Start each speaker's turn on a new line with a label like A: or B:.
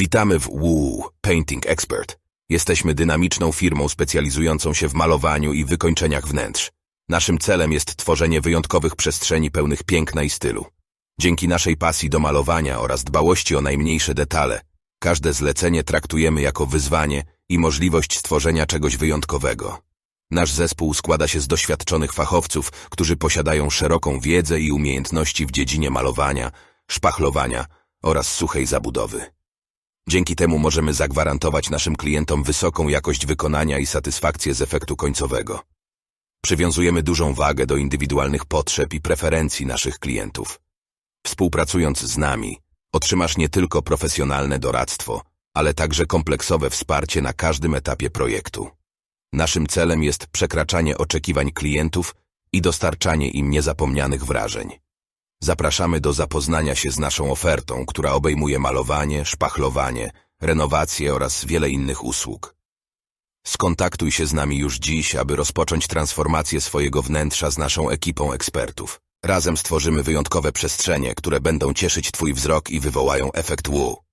A: Witamy w WOO Painting Expert. Jesteśmy dynamiczną firmą specjalizującą się w malowaniu i wykończeniach wnętrz. Naszym celem jest tworzenie wyjątkowych przestrzeni pełnych piękna i stylu. Dzięki naszej pasji do malowania oraz dbałości o najmniejsze detale, każde zlecenie traktujemy jako wyzwanie i możliwość stworzenia czegoś wyjątkowego. Nasz zespół składa się z doświadczonych fachowców, którzy posiadają szeroką wiedzę i umiejętności w dziedzinie malowania, szpachlowania oraz suchej zabudowy. Dzięki temu możemy zagwarantować naszym klientom wysoką jakość wykonania i satysfakcję z efektu końcowego. Przywiązujemy dużą wagę do indywidualnych potrzeb i preferencji naszych klientów. Współpracując z nami, otrzymasz nie tylko profesjonalne doradztwo, ale także kompleksowe wsparcie na każdym etapie projektu. Naszym celem jest przekraczanie oczekiwań klientów i dostarczanie im niezapomnianych wrażeń. Zapraszamy do zapoznania się z naszą ofertą, która obejmuje malowanie, szpachlowanie, renowację oraz wiele innych usług. Skontaktuj się z nami już dziś, aby rozpocząć transformację swojego wnętrza z naszą ekipą ekspertów. Razem stworzymy wyjątkowe przestrzenie, które będą cieszyć Twój wzrok i wywołają efekt wow.